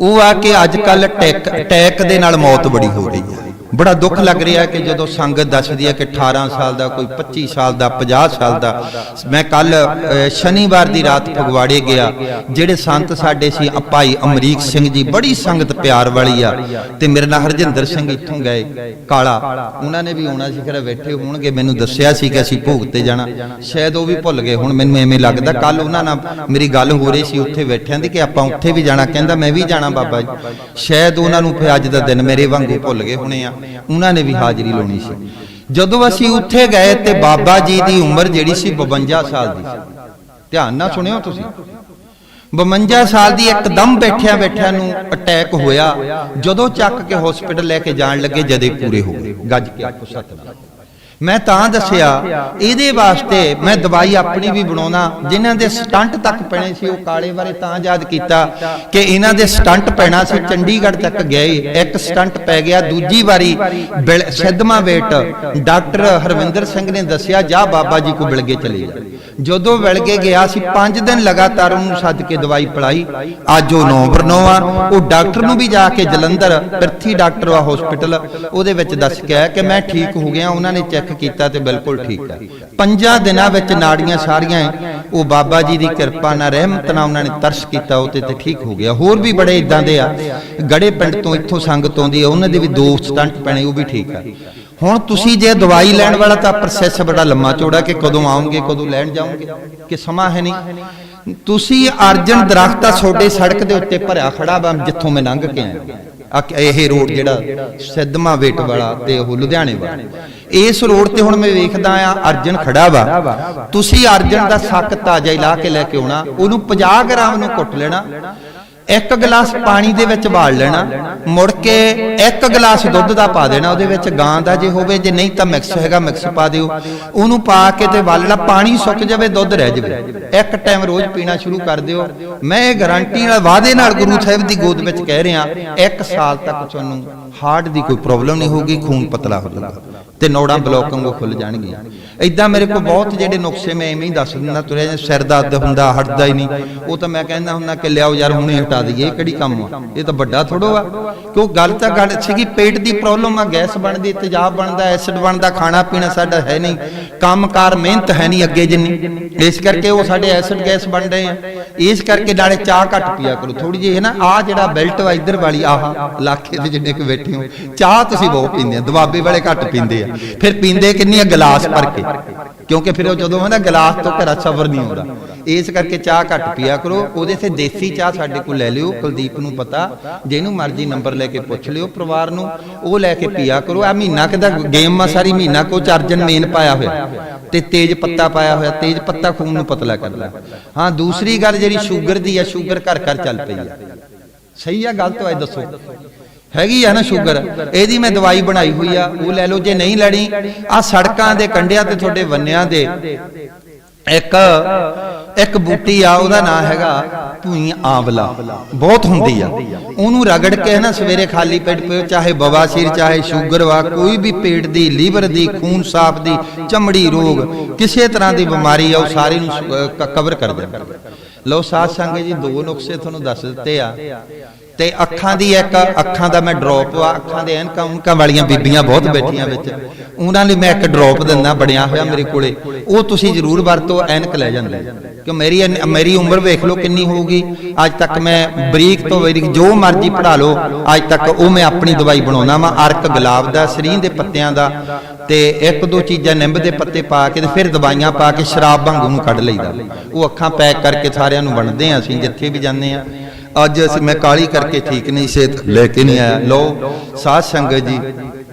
ਉਹ ਆ ਕਿ ਅੱਜ ਕੱਲ ਟੈਕ ਟੈਕ ਦੇ ਨਾਲ ਮੌਤ ਬੜੀ ਹੋ ਰਹੀ ਹੈ। ਬੜਾ ਦੁੱਖ ਲੱਗ ਰਿਹਾ ਕਿ ਜਦੋਂ ਸੰਗਤ ਦੱਸਦੀ ਹੈ ਕਿ 18 ਸਾਲ ਦਾ ਕੋਈ 25 ਸਾਲ ਦਾ 50 ਸਾਲ ਦਾ। ਮੈਂ ਕੱਲ ਸ਼ਨੀਵਾਰ ਦੀ ਰਾਤ ਫਗਵਾੜੇ ਗਿਆ। ਜਿਹੜੇ ਸੰਤ ਸਾਡੇ ਸੀ ਭਾਈ ਅਮਰੀਕ ਸਿੰਘ ਜੀ ਬੜੀ ਸੰਗਤ ਪਿਆਰ ਵਾਲੀ ਆ। ਤੇ ਮੇਰੇ ਨਾਲ ਹਰਜਿੰਦਰ ਸਿੰਘ ਇੱਥੋਂ ਗਏ ਕਾਲਾ। ਉਹਨਾਂ ਨੇ ਵੀ ਆਉਣਾ ਸੀ ਖਰੇ ਬੈਠੇ ਹੋਣਗੇ ਮੈਨੂੰ ਦੱਸਿਆ ਸੀ ਕਿ ਅਸੀਂ ਭੋਗ ਤੇ ਜਾਣਾ। ਸ਼ਾਇਦ ਉਹ ਵੀ ਭੁੱਲ ਗਏ ਹੁਣ ਮੈਨੂੰ ਐਵੇਂ ਲੱਗਦਾ ਕੱਲ ਉਹਨਾਂ ਨਾਲ ਮੇਰੀ ਗੱਲ ਹੋ ਰਹੀ ਸੀ ਉੱਥੇ ਬੈਠਿਆਂ ਦੀ ਕਿ ਆਪਾਂ ਉੱਥੇ ਵੀ ਜਾਣਾ ਕਹਿੰਦਾ ਮੈਂ ਵੀ ਜਾਣਾ ਬਾਬਾ ਜੀ। ਸ਼ਾਇਦ ਉਹਨਾਂ ਨੂੰ ਫਿਰ ਅੱਜ ਦਾ ਦਿਨ ਮੇਰੇ ਵਾਂਗੂ ਭੁੱਲ ਗਏ ਹੋਣੇ ਆ ਉਹਨਾਂ ਨੇ ਵੀ ਹਾਜ਼ਰੀ ਲਾਉਣੀ ਸੀ। ਜਦੋਂ ਅਸੀਂ ਉੱਥੇ ਗਏ ਤੇ ਬਾਬਾ ਜੀ ਦੀ ਉਮਰ ਜਿਹੜੀ ਸੀ 52 ਸਾਲ ਦੀ ਸੀ। ਧਿਆਨ ਨਾਲ ਸੁਣਿਓ ਤੁਸੀਂ। 52 ਸਾਲ ਦੀ ਇੱਕਦਮ ਬੈਠਿਆ ਬੈਠਿਆ ਨੂੰ ਅਟੈਕ ਹੋਇਆ। ਜਦੋਂ ਚੱਕ ਕੇ ਹਸਪੀਟਲ ਲੈ ਕੇ ਜਾਣ ਲੱਗੇ ਜਦੇ ਪੂਰੇ ਹੋ ਗਏ। ਗੱਜ ਕੇ ਸਤਨਾਮ। ਮੈਂ ਤਾਂ ਦੱਸਿਆ ਇਹਦੇ ਵਾਸਤੇ ਮੈਂ ਦਵਾਈ ਆਪਣੀ ਵੀ ਬਣਾਉਣਾ ਜਿਨ੍ਹਾਂ ਦੇ ਸਟੰਟ ਤੱਕ ਪੈਣੇ ਸੀ ਉਹ ਕਾਲੇ ਬਾਰੇ ਤਾਂ ਯਾਦ ਕੀਤਾ ਕਿ ਇਹਨਾਂ ਦੇ ਸਟੰਟ ਪੈਣਾ ਸੀ ਚੰਡੀਗੜ੍ਹ ਤੱਕ ਗਏ ਇੱਕ ਸਟੰਟ ਪੈ ਗਿਆ ਦੂਜੀ ਵਾਰੀ ਸਿੱਧਵਾਂ ਵੇਟ ਡਾਕਟਰ ਹਰਵਿੰਦਰ ਸਿੰਘ ਨੇ ਦੱਸਿਆ ਜਾ ਬਾਬਾ ਜੀ ਕੋ ਬਿਲਗੇ ਚਲੇ ਜਾ ਜਦੋਂ ਬਿਲਗੇ ਗਿਆ ਸੀ 5 ਦਿਨ ਲਗਾਤਾਰ ਉਹਨੂੰ ਸੱਦ ਕੇ ਦਵਾਈ ਪਿਲਾਈ। ਅੱਜ ਉਹ ਨੌਂ ਨੌਂ ਆ ਉਹ ਡਾਕਟਰ ਨੂੰ ਵੀ ਜਾ ਕੇ ਜਲੰਧਰ, ਪ੍ਰਿਥੀ ਡਾਕਟਰ ਆ ਹਸਪੀਟਲ ਉਹਦੇ ਵਿੱਚ ਦੱਸ ਕੇ ਆਇਆ ਕਿ ਮੈਂ ਠੀਕ ਹੋ ਗਿਆ, ਉਹਨਾਂ ਨੇ ਚੈੱਕ ਕੀਤਾ ਤੇ ਬਿਲਕੁਲ ਠੀਕ ਆ। ਪੰਜਾਂ ਦਿਨਾਂ ਵਿੱਚ ਨਾੜੀਆਂ ਸਾਰੀਆਂ ਉਹ ਬਾਬਾ ਜੀ ਦੀ ਕਿਰਪਾ ਨਾਲ, ਰਹਿਮਤ ਨਾਲ ਉਹਨਾਂ ਨੇ ਤਰਸ ਕੀਤਾ, ਉਹ ਤੇ ਤੇ ਠੀਕ ਹੋ ਗਿਆ। ਹੋਰ ਵੀ ਬੜੇ ਇਦਾਂ ਦੇ ਆ, ਗੜੇ ਪਿੰਡ ਤੋਂ ਇੱਥੋਂ ਸੰਗਤ ਆਉਂਦੀ ਆ, ਉਹਨਾਂ ਦੇ ਵੀ ਦੋ ਸਟੰਟ ਪੈਣੇ, ਉਹ ਵੀ ਠੀਕ ਆ। ਹੁਣ ਤੁਸੀਂ ਜੇ ਦਵਾਈ ਲੈਣ ਵਾਲਾ ਤਾਂ ਪ੍ਰੋਸੈਸ ਬੜਾ ਲੰਮਾ ਚੌੜਾ ਕਿ ਕਦੋਂ ਆਉਂਗੇ ਕਦੋਂ ਲੈਣ ਜਾਓਗੇ? ਕਿ ਸਮਾਂ ਹੈ ਨਹੀਂ? ਤੁਸੀਂ ਅਰਜਨ ਦਰਖਤ ਆ ਛੋਡੇ ਸੜਕ ਦੇ ਉੱਤੇ ਭਰਿਆ ਖੜਾ ਵਾ ਜਿੱਥੋਂ ਮੈਂ ਲੰਘ ਕੇ ਆਇਆ। ਆ ਇਹ ਰੋਡ ਜਿਹੜਾ ਸਿੱਧਮਾ ਵੇਟ ਵਾਲਾ ਤੇ ਉਹ ਲੁਧਿਆਣੇ ਵਾਲਾ। ਇਸ ਰੋਡ ਤੇ ਹੁਣ ਮੈਂ ਵੇਖਦਾ ਆ ਅਰਜਨ ਖੜਾ ਵਾ। ਤੁਸੀਂ ਅਰਜਨ ਦਾ ਸੱਕ ਤਾਜ਼ਾ ਹੀ ਲਾ ਕੇ ਲੈ ਕੇ ਆਉਣਾ। ਉਹਨੂੰ 50 ਗ੍ਰਾਮ ਨੂੰ ਕੁੱਟ ਲੈਣਾ। ਇੱਕ ਗਲਾਸ ਪਾਣੀ ਦੇ ਵਿੱਚ ਬਾਲ ਲੈਣਾ, ਮੁੜ ਕੇ ਇੱਕ ਗਲਾਸ ਦੁੱਧ ਦਾ ਪਾ ਦੇਣਾ ਉਹਦੇ ਵਿੱਚ, ਗਾਂ ਦਾ ਜੇ ਹੋਵੇ, ਜੇ ਨਹੀਂ ਤਾਂ ਮਿਕਸ ਹੈਗਾ, ਮਿਕਸ ਪਾ ਦਿਓ। ਉਹਨੂੰ ਪਾ ਕੇ ਤੇ ਵੱਲ ਪਾਣੀ ਸੁੱਕ ਜਾਵੇ, ਦੁੱਧ ਰਹਿ ਜਾਵੇ। ਇੱਕ ਟਾਈਮ ਰੋਜ਼ ਪੀਣਾ ਸ਼ੁਰੂ ਕਰ ਦਿਓ। ਮੈਂ ਇਹ ਗਾਰੰਟੀ ਨਾਲ, ਵਾਅਦੇ ਨਾਲ ਗੁਰੂ ਸਾਹਿਬ ਦੀ ਗੋਦ ਵਿੱਚ ਕਹਿ ਰਿਹਾ, ਇੱਕ ਸਾਲ ਤੱਕ ਤੁਹਾਨੂੰ ਹਾਰਟ ਦੀ ਕੋਈ ਪ੍ਰੋਬਲਮ ਨਹੀਂ ਹੋਊਗੀ, ਖੂਨ ਪਤਲਾ ਹੋ ਜਾਊਗਾ ਤੇ ਨੋੜਾਂ ਬਲੌਕ ਵਾਂਗੂ ਖੁੱਲ ਜਾਣਗੀਆਂ। ਇਦਾਂ ਮੇਰੇ ਕੋਲ ਬਹੁਤ ਜਿਹੜੇ ਨੁਕਸੇ ਮੈਂ ਐਵੇਂ ਹੀ ਦੱਸ ਦਿੰਦਾ, ਤੁਰਿਆ ਜਿਹਾ ਸਿਰ ਦਰਦ ਹੁੰਦਾ, ਹਟਦਾ ਹੀ ਨਹੀਂ। ਉਹ ਤਾਂ ਮੈਂ ਕਹਿੰਦਾ ਹੁੰਦਾ ਕਿ ਲਿਆਓ ਯਾਰ, ਹੁਣੇ ਹਟਾ ਦਈਏ ਇਹ ਕਿਹੜੀ ਕੰਮ ਆ? ਇਹ ਤਾਂ ਵੱਡਾ ਥੋੜੋ ਆ ਕਿਉਂ ਗੱਲ ਤਾਂ ਗੱਲ ਸੀਗੀ ਪੇਟ ਦੀ ਪ੍ਰੋਬਲਮ ਆ, ਗੈਸ ਬਣਦੀ, ਤੇਜ਼ਾਬ ਬਣਦਾ ਐਸਿਡ ਬਣਦਾ, ਖਾਣਾ ਪੀਣਾ ਸਾਡਾ ਹੈ ਨਹੀਂ। ਕੰਮਕਾਰ, ਮਿਹਨਤ ਹੈ ਨਹੀਂ ਅੱਗੇ ਜਿੰਨੀ। ਇਸ ਕਰਕੇ ਉਹ ਸਾਡੇ ਐਸਿਡ ਗੈਸ ਬਣ ਰਹੇ ਆ। ਇਸ ਕਰਕੇ ਨਾਲੇ ਚਾਹ ਘੱਟ ਪੀਆ ਕਰੋ। ਥੋੜੀ ਜਿਹੀ ਹੈ ਨਾ ਆ ਜਿਹੜਾ ਬੈਲਟ ਵਾ ਇੱਧਰ ਵਾਲੀ, ਆਹ ਇਲਾਕੇ ਦੇ ਜਿੰਨੇ ਕੁ ਬੈਠੇ ਹੋ, ਚਾਹ ਤੁਸੀਂ ਬਹੁਤ ਪੀਂਦੇ ਆ ਦਵਾਬੇ ਵਾਲੇ ਘੱਟ ਪੀਂਦੇ ਆ। ਫਿਰ ਪੀਂਦੇ ਕਿੰਨੀ ਆ ਗਲਾਸ ਭਰ ਕੇ? ਕਿਉਂਕਿ ਫਿਰ ਉਹ ਜਦੋਂ ਹੈ ਨਾ ਗਲਾਸ ਤੋਂ ਘਰਾ ਸਬਰ ਨਹੀਂ ਆਉਂਦਾ ਇਸ ਕਰਕੇ ਚਾਹ ਘੱਟ ਪੀਆ ਕਰੋ। ਉਹਦੇ ਤੇ ਦੇਸੀ ਚਾਹ ਸਾਡੇ ਕੋਲ ਲੈ ਲਿਓ, ਕੁਲਦੀਪ ਨੂੰ ਪਤਾ। ਜਿਹਨੂੰ ਮਰਜ਼ੀ ਨੰਬਰ ਲੈ ਕੇ ਪੁੱਛ ਲਿਓ ਪਰਿਵਾਰ ਨੂੰ। ਉਹ ਲੈ ਕੇ ਪੀਆ ਕਰੋ। ਆ ਮਹੀਨਾ ਕਿਦਾ ਗੇਮ ਆ, ਸਾਰੀ ਮਹੀਨਾ ਕੋ ਚਾਰਜਨ ਮੇਨ ਪਾਇਆ ਹੋਇਆ। ਤੇ ਤੇਜ ਪੱਤਾ ਪਾਇਆ ਹੋਇਆ। ਤੇਜ ਪੱਤਾ ਖੂਨ ਨੂੰ ਪਤਲਾ ਕਰਦਾ। ਹਾਂ, ਦੂਸਰੀ ਗੱਲ ਜਿਹੜੀ ਸ਼ੂਗਰ ਦੀ ਆ, ਸ਼ੂਗਰ ਘਰ ਘਰ ਚੱਲ ਪਈ ਆ। ਸਹੀ ਆ ਗਲਤ ਹੋਏ ਦੱਸੋ। ਹੈਗੀ ਆ ਨਾ ਸ਼ੂਗਰ। ਇਹਦੀ ਮੈਂ ਦਵਾਈ ਬਣਾਈ ਹੋਈ ਆ ਉਹ ਲੈ ਲਓ ਜੇ ਨਹੀਂ ਲੈਣੀ ਆ ਸੜਕਾਂ ਦੇ ਕੰਢਿਆਂ ਤੇ ਤੁਹਾਡੇ ਵੰਨਿਆਂ ਦੇ। ਇੱਕ ਇੱਕ ਬੂਟੀ ਆ ਉਹਦਾ ਨਾਮ ਹੈਗਾ ਭੂਈ ਆਂਵਲਾ। ਬਹੁਤ ਹੁੰਦੀ ਆ। ਉਹਨੂੰ ਰਗੜ ਕੇ ਨਾ ਸਵੇਰੇ ਖਾਲੀ ਪੇਟ ਪੀਓ ਚਾਹੇ ਬਵਾਸੀਰ ਚਾਹੇ ਸ਼ੂਗਰ ਵਾ ਕੋਈ ਵੀ ਪੇਟ ਦੀ ਲੀਵਰ ਦੀ ਖੂਨ ਸਾਫ਼ ਦੀ ਚਮੜੀ ਰੋਗ ਕਿਸੇ ਤਰ੍ਹਾਂ ਦੀ ਬਿਮਾਰੀ ਆ ਉਹ ਸਾਰੇ ਨੂੰ ਕਵਰ ਕਰ ਦਿੰਦਾ। ਲਓ ਸਾਧ ਸੰਗਤ ਜੀ ਦੋ ਨੁਕਸੇ ਤੁਹਾਨੂੰ ਦੱਸ ਦਿੱਤੇ ਆ। ਤੇ ਅੱਖਾਂ ਦੀ ਇੱਕ, ਅੱਖਾਂ ਦਾ ਮੈਂ ਡ੍ਰੌਪ ਆ ਅੱਖਾਂ ਦੇ ਐਨਕਾਂ ਉਨਕਾਂ ਵਾਲੀਆਂ ਬੀਬੀਆਂ ਬਹੁਤ ਬੈਠੀਆਂ ਵਿੱਚ। ਉਹਨਾਂ ਲਈ ਮੈਂ ਇੱਕ ਡ੍ਰੌਪ ਦਿੰਦਾ, ਬਣਿਆ ਹੋਇਆ ਮੇਰੇ ਕੋਲੇ। ਉਹ ਤੁਸੀਂ ਜ਼ਰੂਰ ਵਰਤੋ, ਐਨਕ ਲੈ ਜਾਂਦੇ। ਕਿ ਮੇਰੀ ਮੇਰੀ ਉਮਰ ਵੇਖ ਲਓ ਕਿੰਨੀ ਹੋਊਗੀ। ਅੱਜ ਤੱਕ ਮੈਂ ਬਰੀਕ ਤੋਂ ਬਰੀਕ ਜੋ ਮਰਜ਼ੀ ਪੜਾ ਲਓ, ਅੱਜ ਤੱਕ ਉਹ ਮੈਂ ਆਪਣੀ ਦਵਾਈ ਬਣਾਉਣਾ ਵਾ, ਅਰਕ ਗੁਲਾਬ ਦਾ ਸਰੀਂ ਦੇ ਪੱਤਿਆਂ ਦਾ। ਤੇ ਇੱਕ ਦੋ ਚੀਜ਼ਾਂ ਨਿੰਬ ਦੇ ਪੱਤੇ ਪਾ ਕੇ ਤੇ ਫਿਰ ਦਵਾਈਆਂ ਪਾ ਕੇ ਸ਼ਰਾਬ ਵਾਂਗੂ ਨੂੰ ਕੱਢ ਲਈਦਾ। ਉਹ ਅੱਖਾਂ ਪੈਕ ਕਰਕੇ ਸਾਰਿਆਂ ਨੂੰ ਵੰਡਦੇ ਆ ਅਸੀਂ, ਜਿੱਥੇ ਵੀ ਜਾਂਦੇ ਆ। ਅੱਜ ਅਸੀਂ ਮੈਂ ਕਾਲੀ ਕਰਕੇ ਠੀਕ ਨਹੀਂ, ਸਿਹਤ ਲੈ ਕੇ ਨਹੀਂ ਆਇਆ। ਲੋ ਸਾਧ ਸੰਗਤ ਜੀ